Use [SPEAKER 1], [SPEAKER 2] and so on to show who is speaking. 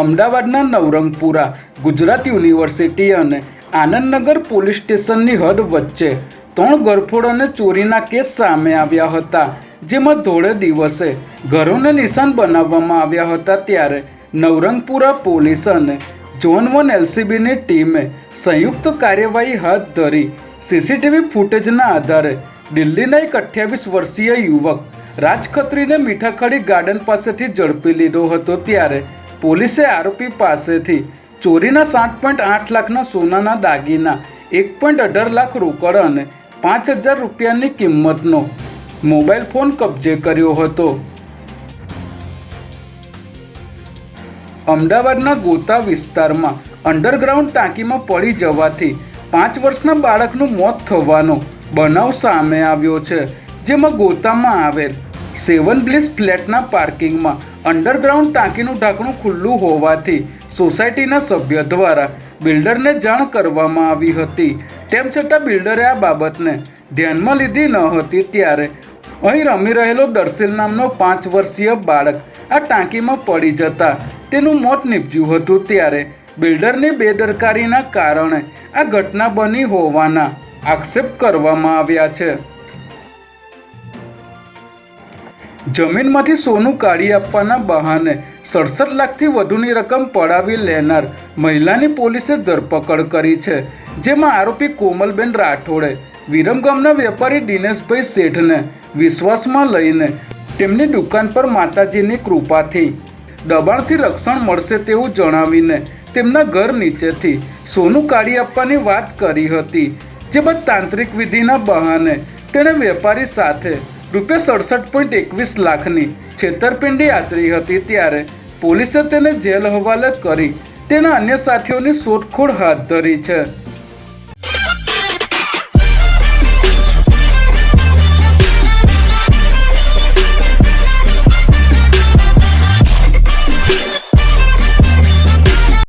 [SPEAKER 1] અમદાવાદના નવરંગપુરા ગુજરાત યુનિવર્સિટી અને આનંદનગર પોલીસ સ્ટેશનની હદ વચ્ચે ત્રણ ગરફોડ અને ચોરીના કેસ સામે આવ્યા હતા, જેમાં ધોળે દિવસે ઘરોને નિશાન બનાવવામાં આવ્યા હતા ત્યારે નવરંગપુરા પોલીસ અને ઝોન વન એલસીબીની ટીમે સંયુક્ત કાર્યવાહી હાથ ધરી સીસીટીવી ફૂટેજના આધારે દિલ્હીના એક અઠ્યાવીસ વર્ષીય યુવક રાજ ખત્રીને મીઠાખડી ગાર્ડન પાસેથી ઝડપી લીધો હતો ત્યારે પોલીસે આરોપી પાસેથી ચોરીના સાત પોઈન્ટ આઠ લાખના સોનાના દાગીના, એક પોઈન્ટ અઢાર લાખ રોકડ અને પાંચ હજાર રૂપિયાની કિંમતનો મોબાઈલ ફોન કબજે કર્યો હતો. અમદાવાદના ગોતા વિસ્તારમાં અંડરગ્રાઉન્ડ ટાંકીમાં પડી જવાથી પાંચ વર્ષના બાળકનું મોત થવાનો બનાવ સામે આવ્યો છે, જેમાં ગોતામાં આવેલ સેવન બ્લિસ ફ્લેટના પાર્કિંગમાં અંડરગ્રાઉન્ડ ટાંકીનું ઢાંકણું ખુલ્લું હોવાથી સોસાયટીના સભ્ય દ્વારા બિલ્ડરને જાણ કરવામાં આવી હતી. તેમ છતાં બિલ્ડરે આ બાબતને ધ્યાનમાં લીધી ન હતી ત્યારે અહીં રમી રહેલો દર્શિલ નામનો પાંચ વર્ષીય બાળક આ ટાંકીમાં પડી જતા તેનું મોત નીપજ્યું હતું ત્યારે બિલ્ડરની બેદરકારીના કારણે આ ઘટના બની હોવાના આક્ષેપ કરવામાં આવ્યા છે. જમીનમાંથી સોનું કાઢી આપવાના બહાને સડસઠ લાખથી વધુની રકમ પડાવી લેનાર મહિલાની પોલીસે ધરપકડ કરી છે, જેમાં આરોપી કોમલબેન રાઠોડે વિરમગામના વેપારી દિનેશભાઈ શેઠને વિશ્વાસમાં લઈને તેમની દુકાન પર માતાજીની કૃપાથી દબાણથી રક્ષણ મળશે તેવું જણાવીને તેમના ઘર નીચેથી સોનું કાઢી આપવાની વાત કરી હતી જે બાદ તાંત્રિક વિધિના બહાને તેણે વેપારી સાથે રૂપિયા સડસઠ પોઈન્ટ એકવીસ લાખની છેતરપિંડી આચરી હતી ત્યારે પોલીસે તેને જેલ હવાલે કરી તેના અન્ય સાથીઓની શોધખોળ હાથ ધરી છે.